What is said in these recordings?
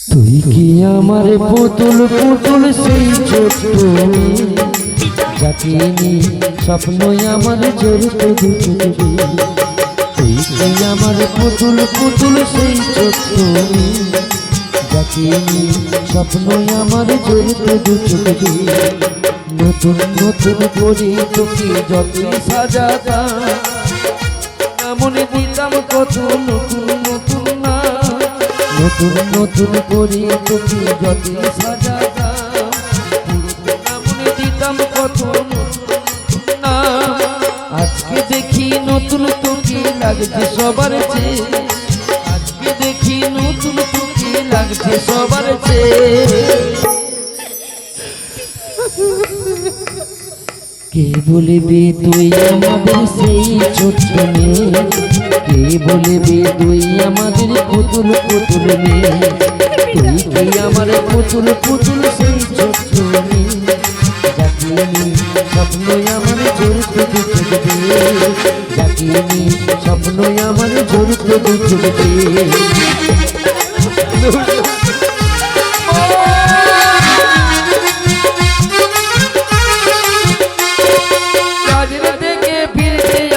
তুই কি আমার পুতুল পুতুল সেই ছোট্ট যাকে নিয়ে স্বপ্নই আমার জড়িত তুই কি আমার পুতুল পুতুল সেই ছোট্ট যাকে নিয়ে স্বপ্নই আমার জড়িত দুটো নতুন নতুন করে তোকে যতই সাজাতা মনে দিতাম কত নতুন নতুন নতুন করে সাজাতাম পুরোটা দিতাম কত নতুন না আজকে দেখি নতুন তোকে লাগছে সবার চেয়ে। আজকে দেখি নতুন তোকে লাগছে সবার চেয়ে। কে বলবে তুই আমাদের সেই ছোট্ট মেয়ে? কে বলবে তুই আমাদের পুতুল পুতুল মেয়ে? তুই কি আমার পুতুল পুতুল সেই ছোট্ট মেয়ে? স্বপ্নই আমার চোখ যাকে নিয়ে স্বপ্নই আমার চোখ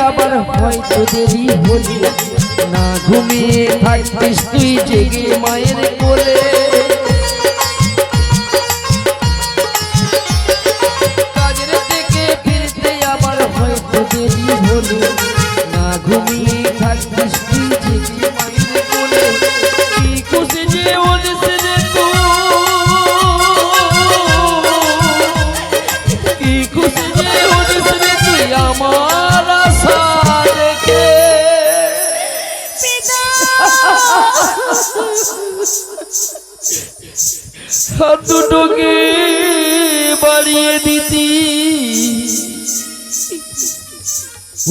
আবার হয়তো দেরি হলি না ঘুমিয়ে থাকতিস তুই জেগে মায়ের হাত দুটোকে বাড়িয়ে দিতি।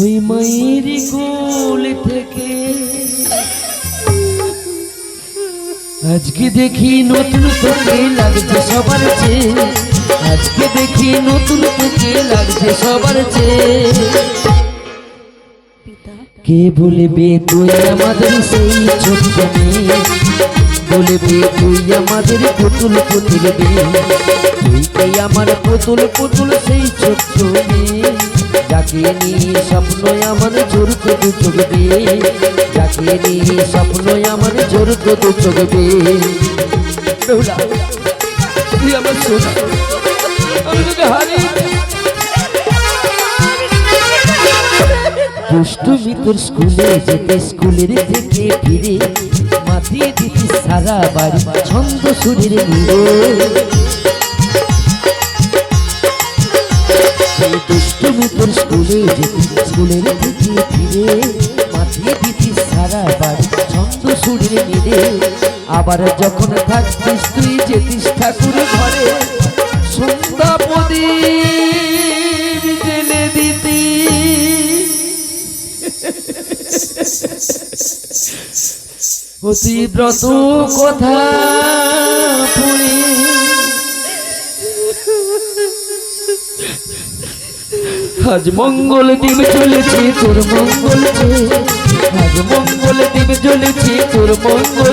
ওই মায়ের কোল থেকে। আজকে দেখি নতুন তোকে লাগছে সবার চেয়ে। আজকে দেখি নতুন তোকে লাগছে সবার চেয়ে। কে বলবে তুই আমাদের সেই ছোট্ট বলবে তুই আমাদের পুতুল পুতুল তুই কে আমার পুতুল পুতুল সেই ছোট্ট যাকে নিয়ে স্বপ্ন আমার জোরকে দু চোখ দিয়ে যাকে নিয়ে স্বপ্ন আমার জোরকে দু চোখ দিয়ে বেহুলা, তুই আমার সোনা। আমি তোকে হারিয়ে দুষ্টুমি তোর স্কুলে যেতে স্কুলের থেকে ফিরে, মাতিয়ে দিতি সারা বাড়ি ছন্দ সুরের এই দুষ্টুমি তোর স্কুলে যেতে স্কুলের থেকে ফিরে, মাতিয়ে দিতি সারা বাড়ি ছন্দ সুরের মিলে। আবার যখন থাকতিস তুই যেতিস ঠাকুর ঘরে সন্ধ্যা প্রদীপ অতিব্রত কথা পড়ে আজ মঙ্গল দিন চলেছে, তোর মঙ্গল। আজ মঙ্গল দিন চলেছে, তোর মঙ্গল।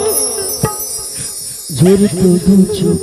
জড়িত দু চোখ